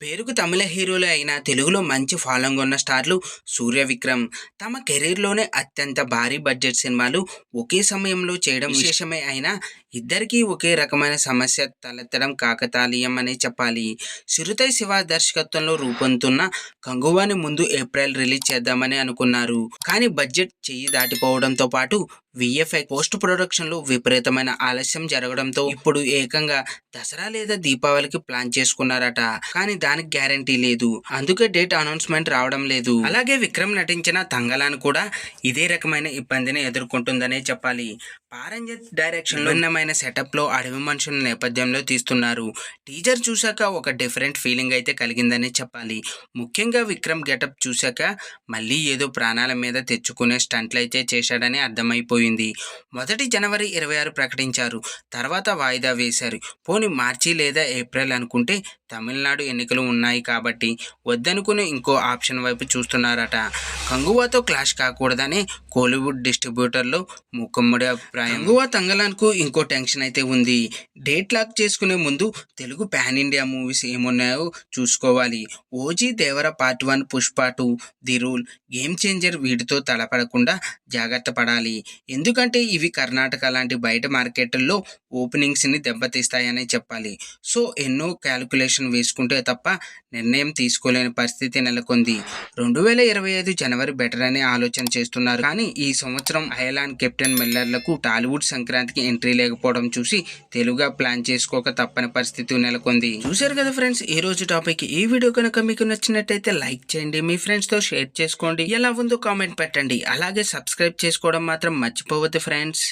పేరుకు తమిళ హీరోలే అయినా తెలుగులో మంచి ఫాలోయింగ్ ఉన్న స్టార్లు సూర్య విక్రమ్. తమ కెరీర్లోనే అత్యంత భారీ బడ్జెట్ సినిమాలు ఒకే సమయంలో చేయడం విశేషమే అయినా ఇద్దరికీ ఒకే రకమైన సమస్య తలెత్తడం కాకతాళీయం అనే చెప్పాలి. సిరుతై శివ దర్శకత్వంలో రూపొందుతున్న కంగువాని ముందు ఏప్రిల్ రిలీజ్ చేద్దామని అనుకున్నారు. కానీ బడ్జెట్ చెయ్యి దాటిపోవడంతో పాటు విఎఫ్ఐ పోస్ట్ ప్రొడక్షన్లో విపరీతమైన ఆలస్యం జరగడంతో ఇప్పుడు ఏకంగా దసరా లేదా దీపావళికి ప్లాన్ చేసుకున్నారట. కానీ దానికి గ్యారంటీ లేదు. అందుకే డేట్ అనౌన్స్మెంట్ రావడం లేదు. అలాగే విక్రమ్ నటించిన తంగలాన్ కూడా ఇదే రకమైన ఇబ్బందిని ఎదుర్కొంటుందనే చెప్పాలి. పారంజత్ డైరెక్షన్ భిన్నమైన సెటప్లో అడవి మనుషుల నేపథ్యంలో తీస్తున్నారు. టీజర్ చూశాక ఒక డిఫరెంట్ ఫీలింగ్ అయితే కలిగిందనే చెప్పాలి. ముఖ్యంగా విక్రమ్ గెటప్ చూశాక మళ్ళీ ఏదో ప్రాణాల మీద తెచ్చుకునే స్టంట్లు అయితే చేశాడని అర్థమైపోయింది. మొదటి జనవరి ఇరవై ఆరు ప్రకటించారు. తర్వాత వాయిదా వేశారు. పోని మార్చి లేదా ఏప్రిల్ అనుకుంటే తమిళనాడు ఎన్నికలు ఉన్నాయి కాబట్టి వద్దనుకుని ఇంకో ఆప్షన్ వైపు చూస్తున్నారట. కంగువాతో క్లాష్ కాకూడదని కోలీవుడ్ డిస్ట్రిబ్యూటర్లో ముక్కుమ్మడి అభిప్రాయం. కంగువా తంగలాన్కు ఇంకో టెన్షన్ అయితే ఉంది. డేట్ లాక్ చేసుకునే ముందు తెలుగు పాన్ ఇండియా మూవీస్ ఏమున్నాయో చూసుకోవాలి. OG Devara part one Pushpa two the rule game changer వీటితో తలపడకుండా జాగ్రత్త పడాలి. ఎందుకంటే ఇవి కర్ణాటక లాంటి బయట మార్కెట్లలో ఓపెనింగ్స్ని దెబ్బతీస్తాయని చెప్పాలి. సో ఎన్నో క్యాలిక్యులేషన్ వేసుకుంటే తప్ప నిర్ణయం తీసుకోలేని పరిస్థితి నెలకొంది. రెండు వేల ఇరవై ఐదు జనవరి బెటర్ అనే ఆలోచన చేస్తున్నారు. కానీ ఈ సంవత్సరం ఐలాండ్ కెప్టెన్ మిల్లర్లకు టాలీవుడ్ సంక్రాంతికి ఎంట్రీ లేకపోవడం చూసి తెలుగుగా ప్లాన్ చేసుకోక తప్పని పరిస్థితి నెలకొంది. చూశారు కదా ఫ్రెండ్స్ ఈ రోజు టాపిక్. ఈ వీడియో కనుక మీకు నచ్చినట్టయితే లైక్ చేయండి మీ ఫ్రెండ్స్తో షేర్ చేసుకోండి. ఎలా ఉందో కామెంట్ పెట్టండి. అలాగే సబ్స్క్రైబ్ చేసుకోవడం మాత్రం మర్చిపోవద్దు ఫ్రెండ్స్.